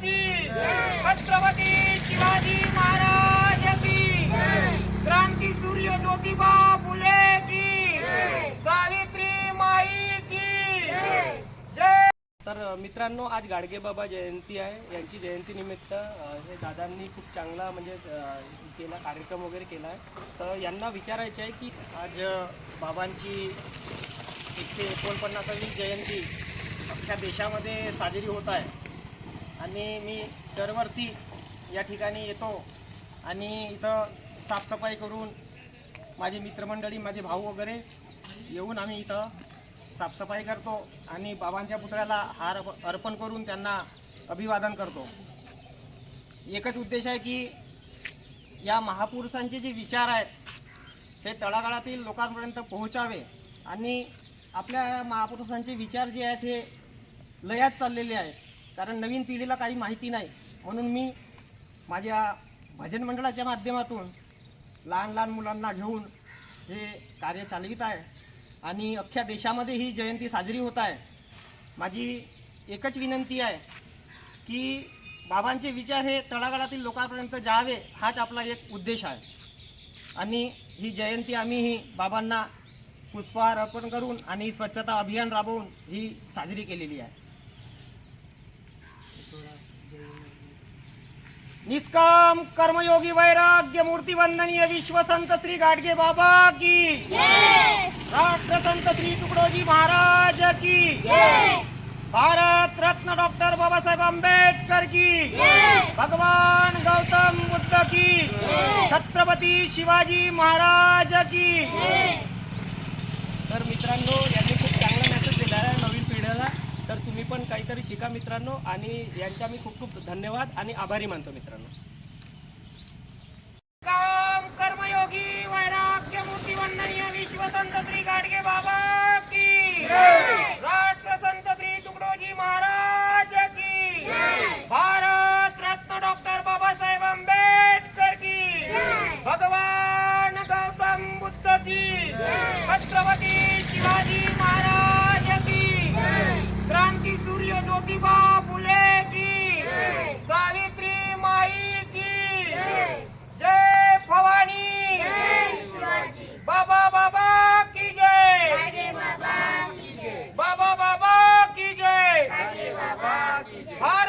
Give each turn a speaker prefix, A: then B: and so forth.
A: छत्रपती शिवाजी
B: महाराज की। क्रांती सूर्य ज्योतिबा फुले की। सावित्री माई की।
A: तर मित्रांनो आज गाडगे बाबा जयंती आहे. यांची जयंती निमित्त हे दादांनी खूप चांगला म्हणजे केला कार्यक्रम वगैरे केला आहे तर यांना विचारायचं आहे की
B: आज बाबांची एकशे एकोणपन्नासावी जयंती अख्ख्या देशामध्ये साजरी होत आहे. आणि मी दरवर्षी या ठिकाणी येतो आणि इथं साफसफाई करून माझी मित्रमंडळी माझे भाऊ वगैरे येऊन आम्ही इथं साफसफाई करतो आणि बाबांच्या पुतळ्याला हार अर्पण करून त्यांना अभिवादन करतो. एकच उद्देश आहे की या महापुरुषांचे जे विचार आहेत ते तळागाळातील लोकांपर्यंत पोहोचावे आणि आपल्या महापुरुषांचे विचार जे आहेत हे लयात चाललेले आहेत. कारण नवीन पिढीला काही माहिती नाही. म्हणून मी माझ्या भजन मंडळाच्या माध्यमातून लहान लहान मुलांना घेऊन हे कार्य चालवित आहे. आणि अख्ख्या देशामध्ये ही जयंती साजरी होत आहे. माझी एकच विनंती आहे की बाबांचे विचार हे तळागाळातील लोकांपर्यंत जावे हाच आपला एक उद्देश आहे. आणि ही जयंती आम्ही ही बाबांना पुष्पहार अर्पण करून आणि स्वच्छता अभियान राबवून ही साजरी केलेली आहे. निष्काम कर्मयोगी वैराग्य मूर्ती वंदनीय विश्व संत श्री गाडगे बाबा की। राष्ट्र संत श्री तुकडोजी महाराज की। भारत रत्न डॉक्टर बाबासाहेब आंबेडकर की। भगवान गौतम बुद्ध की। छत्रपती शिवाजी महाराज की।
A: तर मित्रांनो यांनी खूप चांगला मेसेज दिला आहे नवीन पिढीला तर तुम्ही पण काहीतरी शिका मित्रांनो? आणि यांच्या मी खूप खूप धन्यवाद आणि आभारी मानतो मित्रांनो.
B: काम कर्मयोगी वैराग्य मूर्ती वंदनीय विश्वसंत श्री गाडगे बाबा. Hi.